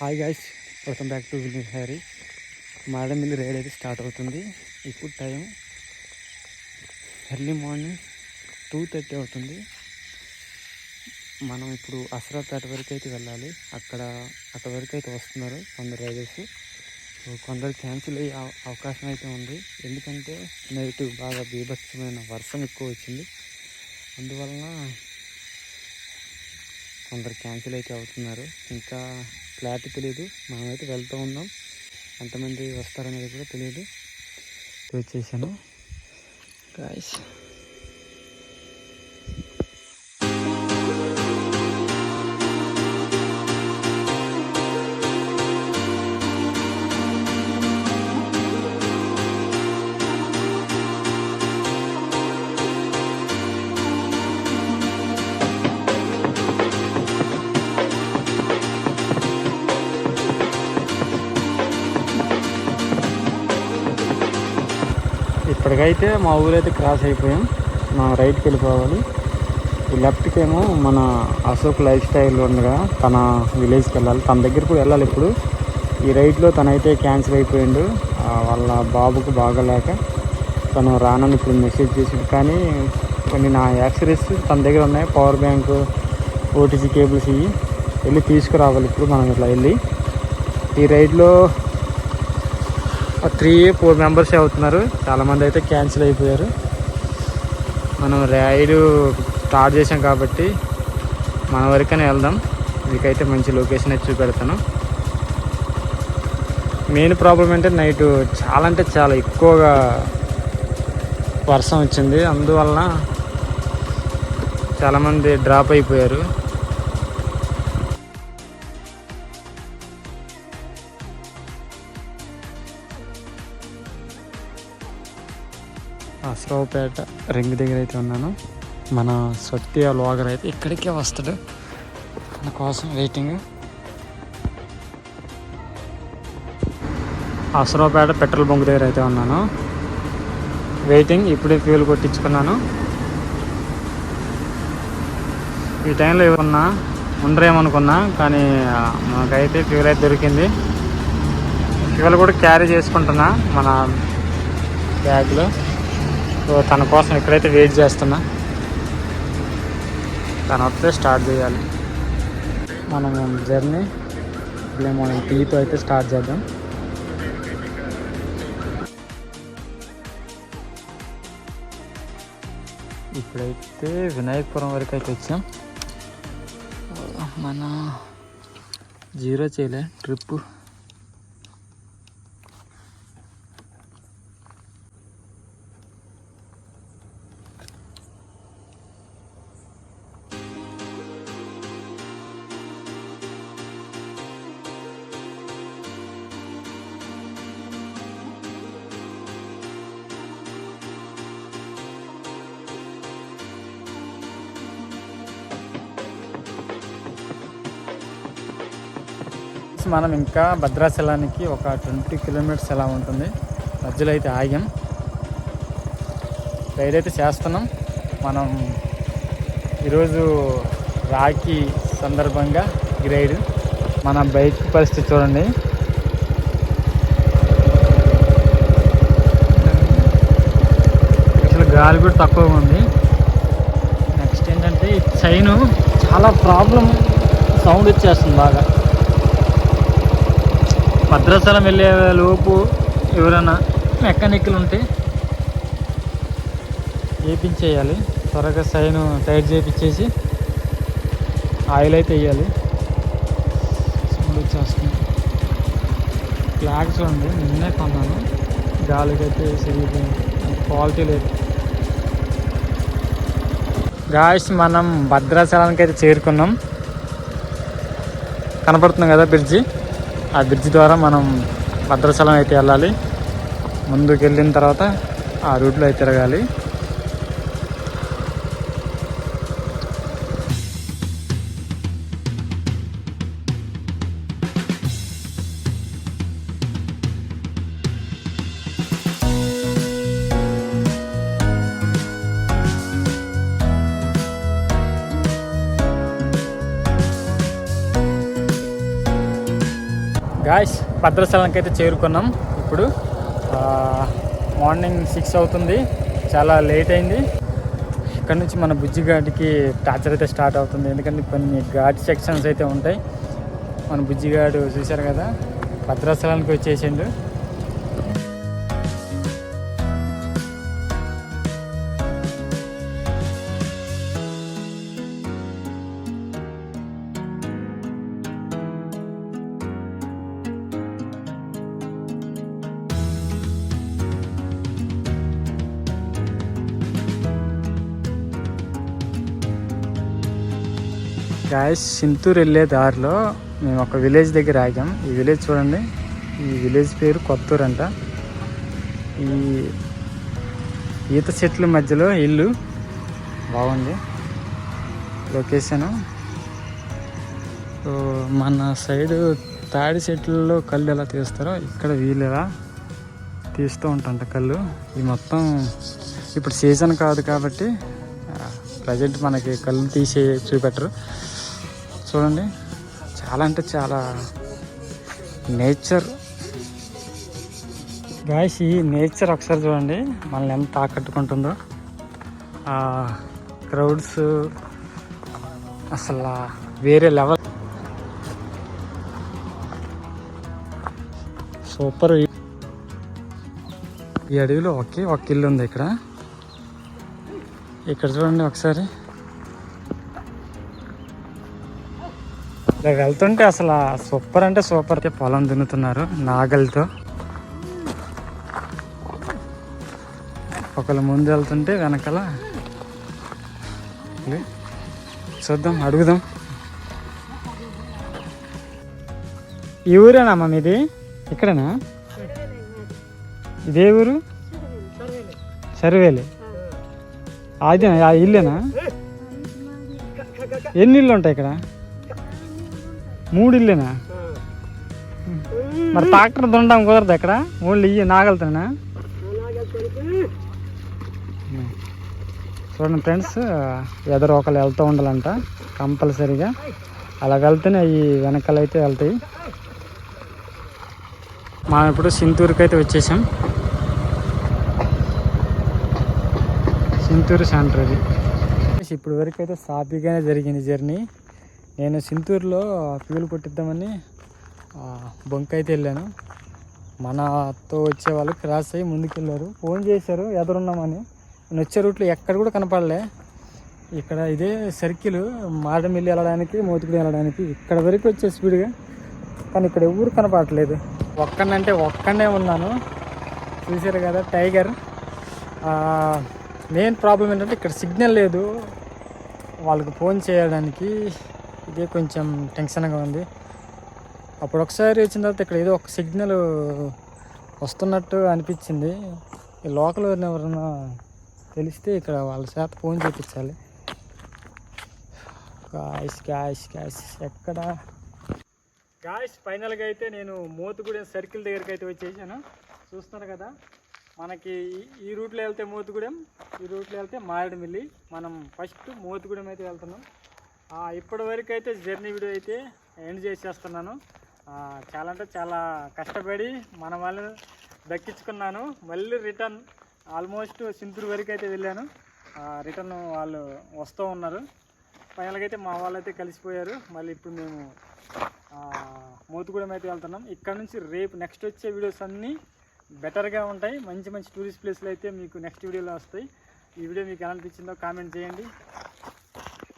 Hi guys welcome back to Will Harry మీద ride అయితే start అవుతుంది. ఇప్పుడు time early morning two thirty అవుతుంది. మనం ఇప్పుడు అసరాపేట వరకు అయితే వెళ్ళాలి. అక్కడ అక్కడ వరకు అయితే వస్తున్నారు కొందరు రైడర్స్. కొందరు క్యాన్సిల్ అయ్యే అవ- అవకాశం అయితే ఉంది. ఎందుకంటే నైట్ బాగా బీభత్సమైన వర్షం ఎక్కువ వచ్చింది. అందువలన కొందరు క్యాన్సిల్ అయితే అవుతున్నారు. ఇంకా క్లారిటీ తెలియదు మనమైతే వెళ్తూ ఉన్నాం. ఎంతమంది వస్తారనేది కూడా తెలియదు వచ్చేసాను. గాయస్ ఇలాగైతే మా ఊరైతే క్రాస్ అయిపోయాం. మనం రైట్కి వెళ్ళిపోవాలి. ఈ లెఫ్ట్కి ఏమో మన అశోక్ లైఫ్ స్టైల్ ఉండగా తన విలేజ్కి వెళ్ళాలి. తన దగ్గర కూడా వెళ్ళాలి ఇప్పుడు. ఈ రైట్లో తనైతే క్యాన్సిల్ అయిపోయిండు. వాళ్ళ బాబుకు బాగలేక తను రానని ఇప్పుడు మెసేజ్ చేసిండు. కానీ కొన్ని నా యాక్సరీస్ తన దగ్గర ఉన్నాయి. పవర్ బ్యాంక్ ఓటీసీ కేబుల్స్ ఇవి. వెళ్ళి తీసుకురావాలి ఇప్పుడు మనం ఇట్లా వెళ్ళి. ఈ రైడ్లో త్రీ ఫోర్ మెంబర్స్ అవుతున్నారు. చాలామంది అయితే క్యాన్సిల్ అయిపోయారు. మనం రైడ్ స్టార్ట్ చేసాం కాబట్టి మన వరకనే వెళ్దాం. మీకైతే మంచి లొకేషన్ అయితే చూపెడతాను. మెయిన్ ప్రాబ్లం అంటే నైట్ చాలా అంటే చాలా ఎక్కువగా వర్షం వచ్చింది. అందువలన చాలామంది డ్రాప్ అయిపోయారు. అసరావుపేట రింగ్ దగ్గర అయితే ఉన్నాను. మన సత్య లోగర్ అయితే ఇక్కడికే వస్తాడు. మన కోసం వెయిటింగ్ అసరావుపేట పెట్రోల్ బంక్ దగ్గర అయితే ఉన్నాను. వెయిటింగ్ ఇప్పుడే ఫ్యూల్ కొట్టించుకున్నాను. ఈ టైంలో ఏమన్నా ఉండరేమనుకున్నా కానీ మనకైతే మాకైతే ఫ్యూల్ అయితే దొరికింది. ఫ్యూల్ కూడా క్యారీ చేసుకుంటున్నా మన బ్యాగ్లో సో తన కోసం ఇక్కడైతే వెయిట్ చేస్తున్నా. తను వస్తే స్టార్ట్ చేయాలి. మనం జర్నీ? ఇప్పుడే మనం టీతో అయితే స్టార్ట్ చేద్దాం. ఇప్పుడైతే వినాయకపురం వరకు అయితే వచ్చాం. మన జీరో చేయలే ట్రిప్పు. నుంచి మనం ఇంకా భద్రాచలానికి ఒక ట్వంటీ కిలోమీటర్స్ ఎలా ఉంటుంది మధ్యలో అయితే ఆగాం రైడ్ అయితే చేస్తున్నాం మనం ఈరోజు రాఖీ సందర్భంగా గ్రైడ్ మన బైక్ పరిస్థితి చూడండి అసలు గాలి కూడా తక్కువగా ఉంది నెక్స్ట్ ఏంటంటే ఈ చైన్ చాలా ప్రాబ్లం సౌండ్ వచ్చేస్తుంది బాగా. భద్రాచలం వెళ్ళే లోపు ఎవరైనా మెకానిక్లు ఉంటే వేయించేయాలి త్వరగా సైన్ టైట్ చేయించేసి ఆయిల్ అయితే వేయాలి. సౌండ్ వచ్చేస్తుంది. ఫ్లాగ్స్ ఉంది. నిన్నే కొన్నాను. గాలికైతే సరిగిపోయింది క్వాలిటీ లేదు. గాయస్ మనం భద్రాచలానికి అయితే చేరుకున్నాం. కనపడుతుంది కదా బ్రిడ్జి? ఆ బ్రిడ్జ్ ద్వారా మనం భద్రాచలం అయితే వెళ్ళాలి. ముందుకు వెళ్ళిన తర్వాత ఆ రూట్లో అయితే తిరగాలి. గాయస్ భద్రస్థలానికి అయితే చేరుకున్నాం. ఇప్పుడు మార్నింగ్ సిక్స్ అవుతుంది. చాలా లేట్ అయింది. ఇక్కడ నుంచి మన బుజ్జి ఘాట్కి టార్చర్ అయితే స్టార్ట్ అవుతుంది. ఎందుకంటే కొన్ని ఘాట్ సెక్షన్స్ అయితే ఉంటాయి. మన బుజ్జిగాడు చూశారు కదా భద్రాచలానికి వచ్చేసిండు. గాయస్ సింతూరు వెళ్ళే దారిలో మేము ఒక విలేజ్ దగ్గర ఆగాం. ఈ విలేజ్ చూడండి. ఈ విలేజ్ పేరు కొత్తూరు అంట. ఈ ఈత చెట్ల మధ్యలో ఇల్లు బాగుంది. లొకేషను మన సైడు తాడి చెట్లలో కళ్ళు ఎలా తీస్తారో ఇక్కడ వీళ్ళు ఎలా తీస్తూ ఉంటాంట కళ్ళు. ఈ మొత్తం ఇప్పుడు సీజన్ కాదు కాబట్టి ప్రజెంట్ మనకి కళ్ళు తీసే చూపెట్టరు. చూడండి. చాలా అంటే చాలా నేచర్. గాయస్ ఈ నేచర్ ఒకసారి చూడండి. మనల్ని ఎంత ఆకట్టుకుంటుందో. క్రౌడ్స్ అసలు వేరే లెవెల్. సూపర్. ఈ అడవిలో ఒకే ఒక ఇల్లు ఉంది ఇక్కడ. ఇక్కడ చూడండి ఒకసారి. ఇలా వెళ్తుంటే అసలు సూపర్ అంటే సూపర్ పొలం దున్నుతున్నారు నాగలితో. ఒకళ్ళు ముందు వెళ్తుంటే వెనకాల చూద్దాం అడుగుదాం. ఈ ఊరేనా మీది? ఇక్కడనా? ఇదే ఊరు? సర్వేలే. అదే ఆ ఇల్లేనా? ఎన్ని ఇల్లు ఉంటాయి ఇక్కడ? మూడు ఇల్లేనా మరి ట్రాక్టర్ దున్నడం కుదరదు ఇక్కడ ఓన్లీ ఇయ్యి నాగలుతానా? చూడండి ఫ్రెండ్స్ ఎదరు ఒకళ్ళు వెళ్తూ ఉండాలంట కంపల్సరీగా. అలా వెళ్తేనే అవి వెనకాల అయితే వెళ్తాయి. మనం ఇప్పుడు సింతూరుకి అయితే వచ్చేసాం. సింతూరు సెంటర్ ఇది ఇప్పుడు వరకు అయితే సాఫీగానే జరిగింది జర్నీ. నేను సింతూరులో ఫ్యూల్ కొట్టిద్దామని బొంక అయితే వెళ్ళాను. మనతో వచ్చే వాళ్ళు క్రాస్ అయ్యి ముందుకెళ్ళారు. ఫోన్ చేశారు ఎదురున్నామని. నేను వచ్చే రూట్లో ఎక్కడ కూడా కనపడలే. ఇక్కడ ఇదే సర్కిల్ మాడమిల్లి వెళ్ళడానికి మోతుకుడు వెళ్ళడానికి. ఇక్కడ వరకు వచ్చే స్పీడ్గా కానీ ఇక్కడ ఎవరు కనపడట్లేదు. ఒక్కనంటే ఒక్కనే ఉన్నాను. చూసారు కదా టైగర్. మెయిన్ ప్రాబ్లం ఏంటంటే ఇక్కడ సిగ్నల్ లేదు. వాళ్ళకి ఫోన్ చేయడానికి. ఇదే కొంచెం టెన్షన్గా ఉంది. అప్పుడు ఒకసారి వచ్చిన తర్వాత ఇక్కడ ఏదో ఒక సిగ్నల్ వస్తున్నట్టు అనిపించింది. ఈ లోకల్ ఎవరైనా తెలిస్తే ఇక్కడ వాళ్ళ చేత ఫోన్ చేయించాలి గాయస్ గాయస్ గాయస్ ఎక్కడ? గాయస్ ఫైనల్గా అయితే నేను మోతుగూడెం సర్కిల్ దగ్గరికి అయితే వచ్చేసాను. చూస్తున్నారు కదా మనకి ఈ- రూట్లో వెళ్తే మోతుగూడెం ఈ రూట్లో వెళ్తే మారేడుమిల్లి. మనం ఫస్ట్ మోతుగూడెం అయితే వెళ్తున్నాం. ఇప్పటి వరకు అయితే జర్నీ వీడియో అయితే ఎండ్ చేసేస్తున్నాను. చాలా అంటే చాలా కష్టపడి మన వాళ్ళని దక్కించుకున్నాను. మళ్ళీ రిటర్న్ ఆల్మోస్ట్ సింతూరు వరకు అయితే వెళ్ళాను. రిటర్న్ వాళ్ళు వస్తూ ఉన్నారు. ఫైనల్గా అయితే మా వాళ్ళైతే కలిసిపోయారు. మళ్ళీ ఇప్పుడు మేము మోతుగూడెం అయితే వెళ్తున్నాం. ఇక్కడ నుంచి రేపు నెక్స్ట్ వచ్చే వీడియోస్ అన్నీ బెటర్గా ఉంటాయి. మంచి మంచి టూరిస్ట్ ప్లేస్లు అయితే మీకు నెక్స్ట్ వీడియోలో వస్తాయి. ఈ వీడియో మీకు ఎలా అనిపించిందో కామెంట్ చేయండి.